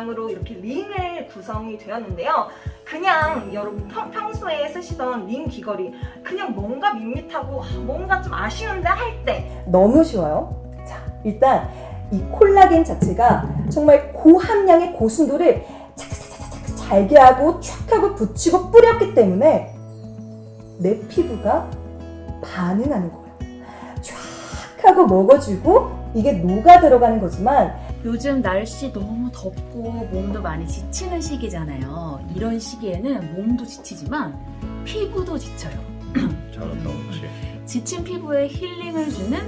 모양으로 이렇게 링을 구성이 되었는데요. 그냥 여러분 평, 평소에 쓰시던 링 귀걸이 그냥 뭔가 밋밋하고 아, 뭔가 좀 아쉬운데 할 때 너무 쉬워요. 자, 일단 이 콜라겐 자체가 정말 고함량의 고순도를 착착착착착 잘게 하고 촥 하고 붙이고 뿌렸기 때문에 내 피부가 반응하는 거예요. 촥 하고 먹어주고 이게 녹아 들어가는 거지만 요즘 날씨 너무 덥고 몸도 많이 지치는 시기잖아요. 이런 시기에는 몸도 지치지만 피부도 지쳐요. 잘한다, 그렇지. 지친 피부에 힐링을 주는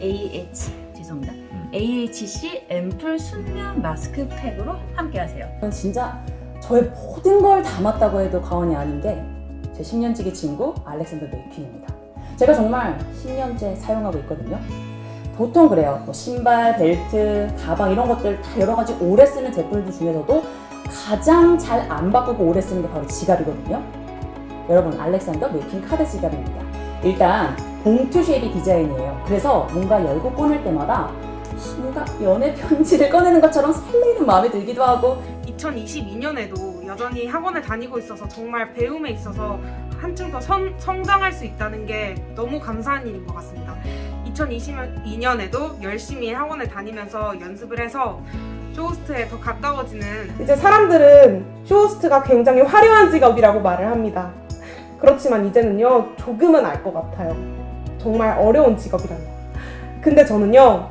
이 AH 죄송합니다. AHC 앰플 순면 마스크팩으로 함께하세요. 이건 진짜 저의 모든 걸 담았다고 해도 과언이 아닌 게 제 10년지기 친구 알렉산더 메이퀸입니다. 제가 정말 10년째 사용하고 있거든요. 보통 그래요. 뭐 신발, 벨트, 가방 이런 것들 다 여러 가지 오래 쓰는 제품들 중에서도 가장 잘 안 바꾸고 오래 쓰는 게 바로 지갑이거든요. 여러분 알렉산더 메이퀸 카드 지갑입니다. 일단 봉투 쉐입이 디자인이에요. 그래서 뭔가 열고 꺼낼 때마다 뭔가 연애 편지를 꺼내는 것처럼 설레이는 마음이 들기도 하고 2022년에도 여전히 학원을 다니고 있어서 정말 배움에 있어서 한층 더 선- 성장할 수 있다는 게 너무 감사한 일인 것 같습니다. 2022년에도 열심히 학원을 다니면서 연습을 해서 쇼호스트에 더 가까워지는 이제 사람들은 쇼호스트가 굉장히 화려한 직업이라고 말을 합니다. 그렇지만 이제는요, 조금은 알 것 같아요. 정말 어려운 직업이라는 거. 근데 저는요,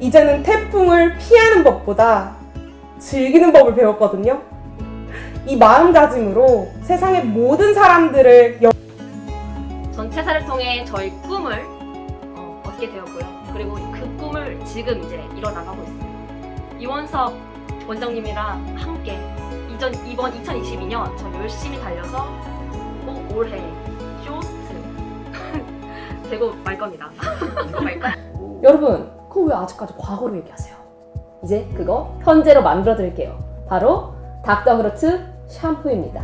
이제는 태풍을 피하는 법보다 즐기는 법을 배웠거든요. 이 마음가짐으로 세상의 모든 사람들을 여- 전 퇴사를 통해 저희 꿈을 어, 얻게 되었고요. 그리고 그 꿈을 지금 이제 이뤄나가고 있어요. 이원석 원장님이랑 함께 이전, 이번 2022년 저 열심히 달려서 꼭 올해 쇼호스트 되고 말 겁니다. 여러분, 그거 왜 아직까지 과거로 얘기하세요? 이제 그거 현재로 만들어 드릴게요. 바로 닥터흐르트 샴푸입니다.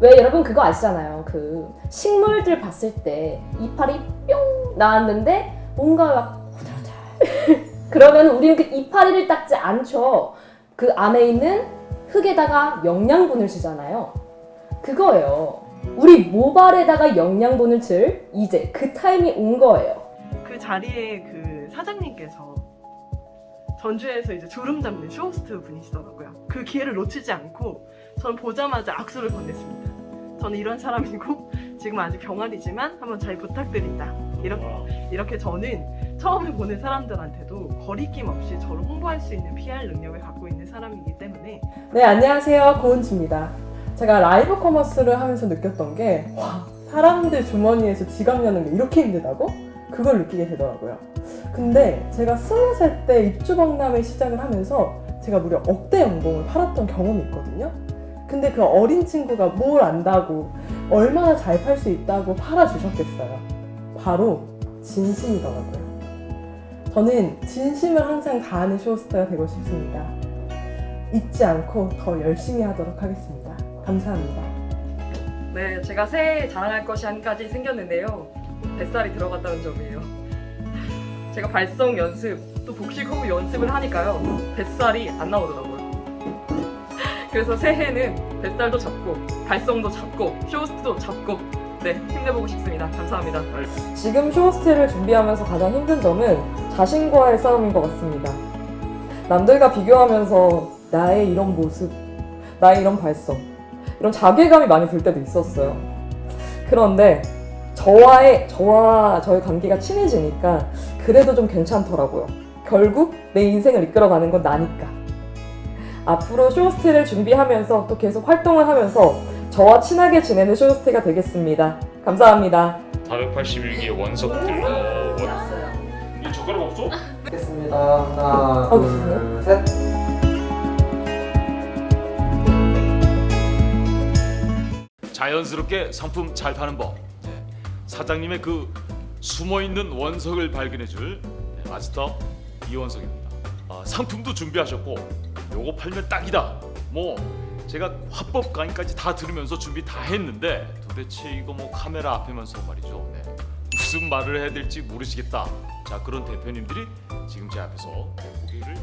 왜 여러분 그거 아시잖아요. 그 식물들 봤을 때 이파리 뿅 나왔는데 뭔가 막. 그러면 우리는 그 이파리를 닦지 않죠. 그 안에 있는 흙에다가 영양분을 주잖아요. 그거예요. 우리 모발에다가 영양분을 줄 이제 그 타임이 온 거예요. 그 자리에 그 사장님께서 전주에서 이제 주름 잡는 쇼호스트 분이시더라고요. 그 기회를 놓치지 않고 저는 보자마자 악수를 건넸습니다. 저는 이런 사람이고 지금 아직 병아리지만 한번 잘 부탁드린다. 이렇게 이렇게 저는 처음에 보는 사람들한테도 거리낌 없이 저를 홍보할 수 있는 PR 능력을 갖고 있는 사람이기 때문에 네, 안녕하세요. 고은지입니다. 제가 라이브 커머스를 하면서 느꼈던 게, 와, 사람들 주머니에서 지갑 여는 게 이렇게 힘들다고? 그걸 느끼게 되더라고요. 근데 제가 스무 살 때 입주박람회 시작을 하면서 제가 무려 억대 연봉을 팔았던 경험이 있거든요. 근데 그 어린 친구가 뭘 안다고 얼마나 잘 팔 수 있다고 팔아주셨겠어요. 바로 진심이더라고요. 저는 진심을 항상 다하는 쇼호스트가 되고 싶습니다. 잊지 않고 더 열심히 하도록 하겠습니다. 감사합니다. 네, 제가 새해 자랑할 것이 한 가지 생겼는데요. 뱃살이 들어갔다는 점이에요. 제가 발성 연습, 또 복식 호흡 연습을 하니까요. 뱃살이 안 나오더라고요. 그래서 새해는 뱃살도 잡고, 발성도 잡고, 쇼호스트도 잡고, 네, 힘내보고 싶습니다. 감사합니다. 지금 쇼호스트를 준비하면서 가장 힘든 점은 자신과의 싸움인 것 같습니다. 남들과 비교하면서 나의 이런 모습, 나의 이런 발성, 이런 자괴감이 많이 들 때도 있었어요. 그런데 저와의, 저와 저의 관계가 친해지니까 그래도 좀 괜찮더라고요. 결국 내 인생을 이끌어가는 건 나니까. 앞으로 쇼호스트를 준비하면서 또 계속 활동을 하면서 저와 친하게 지내는 쇼호스트가 되겠습니다. 감사합니다. 481개 원석들. 어, 원... 이 젓가락 없어? 하겠습니다. 하나, 어, 둘, 셋. 자연스럽게 상품 잘 파는 법. 네. 사장님의 그 숨어 있는 원석을 발견해줄 네, 마스터 이원석입니다. 아, 상품도 준비하셨고 요거 팔면 딱이다. 뭐 제가 화법 강의까지 다 들으면서 준비 다 했는데 도대체 이거 뭐 카메라 앞에만 서 말이죠. 네. 무슨 말을 해야 될지 모르시겠다. 자 그런 대표님들이 지금 제 앞에서 고개를